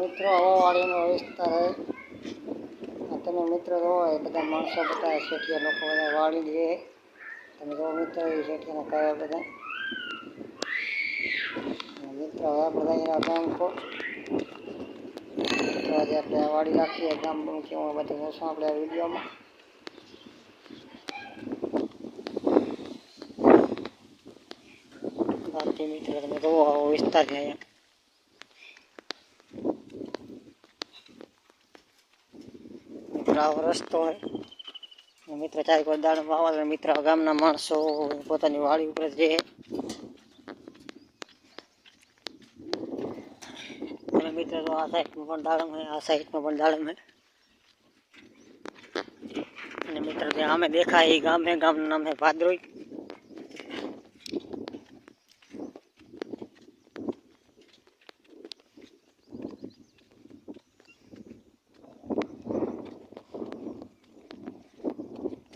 મિત્રો હોવાળીનો વિસ્તાર છે તમે મિત્ર હોય બધા માણસો બધા શેઠિયા લોકો બધા વાળી લે તમે જો મિત્ર એ શેઠિયાને કયા બધા મિત્ર હોય બધા એના ગામકો મિત્રો આજે આપણે વાળી રાખીએ ગામ બમ કેવું બધું જોશું આપણે આ વિડીયોમાં બાકી મિત્રો તમે જુઓ વિસ્તાર છે અહીંયા બરાબર રસ્તો હોય મિત્ર ચારે કોઈ દાણ વાવાલ મિત્ર ગામના માણસો પોતાની વાડી ઉપર જે મિત્ર તો આ સાઈડમાં પણ દાડમ હોય આ સાઈડમાં પણ દાડમ હોય અને મિત્ર જે આમે દેખાય એ ગામ હે ગામનું નામ હે ભાદરોઈ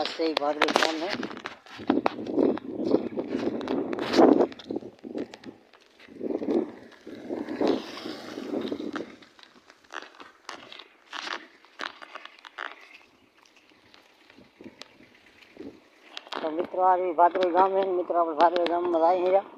पास से ही बहुत नुकसान है તો મિત્રો આ ભાદરવી ગામ છે મિત્રો આપણે ભાદરવી ગામમાં જાય રહ્યા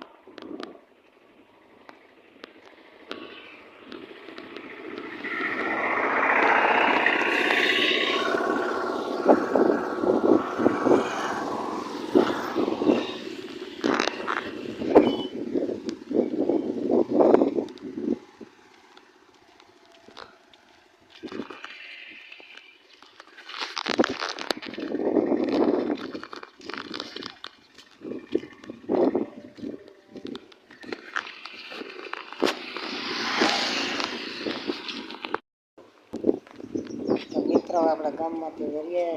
તો આપણે ગામમાં પરિયે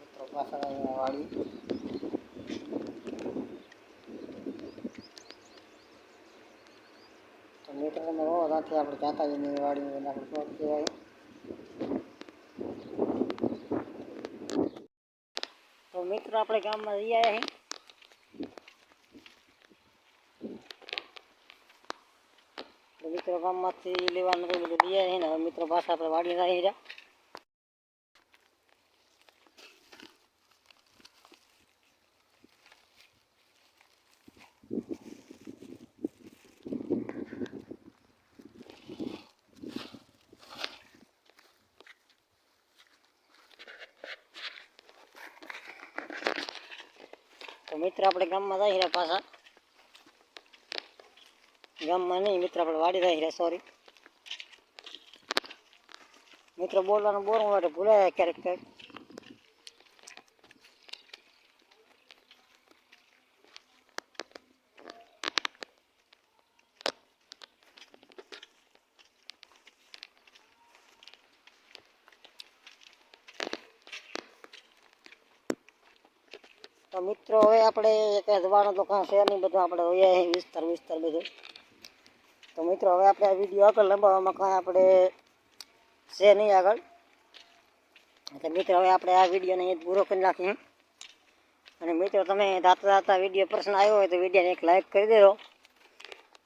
મિત્રો પાસા વાડી તો મિત્રો તમને બહુ વધારે આપડે જાતા જની વાડીમાં આપણે ખોક કે તો મિત્રો આપણે ગામમાં રહી આયા હી તો મિત્રો ગામમાંથી લેવાને તો લીયા હે ને મિત્રો પાસા આપણે વાડી જાય હે તો મિત્ર આપણે ગામમાં જાય રહ્યા પાછા ગામમાં નહીં મિત્ર આપણે વાડી જાય રહ્યા સોરી મિત્ર બોલવાનું બોરવું માટે ભૂલાય ક્યારેક ક્યારેક તો મિત્રો હવે આપણે એક દવાનો દુકાન છે નહીં બધું આપણે હોય વિસ્તાર વિસ્તાર બધું તો મિત્રો હવે આપણે આ વિડીયો આગળ લંબાવવામાં કાંઈ આપણે છે નહીં આગળ એટલે મિત્રો હવે આપણે આ વિડીયોને અહીં પૂરો કરી નાખીએ અને મિત્રો તમે દાતા દાતા વિડીયો પ્રશ્ન આવ્યો હોય તો વિડીયોને એક લાઇક કરી દેજો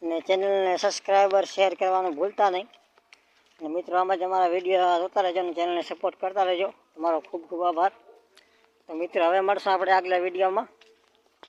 અને ચેનલને સબસ્ક્રાઈબર શેર કરવાનું ભૂલતા નહીં અને મિત્રો આમાં જ અમારા વિડીયો જોતા રહેજો અને ચેનલને સપોર્ટ કરતા રહેજો તમારો ખૂબ ખૂબ આભાર તો મિત્રો હવે મળશું આપણે આગલા વિડીયોમાં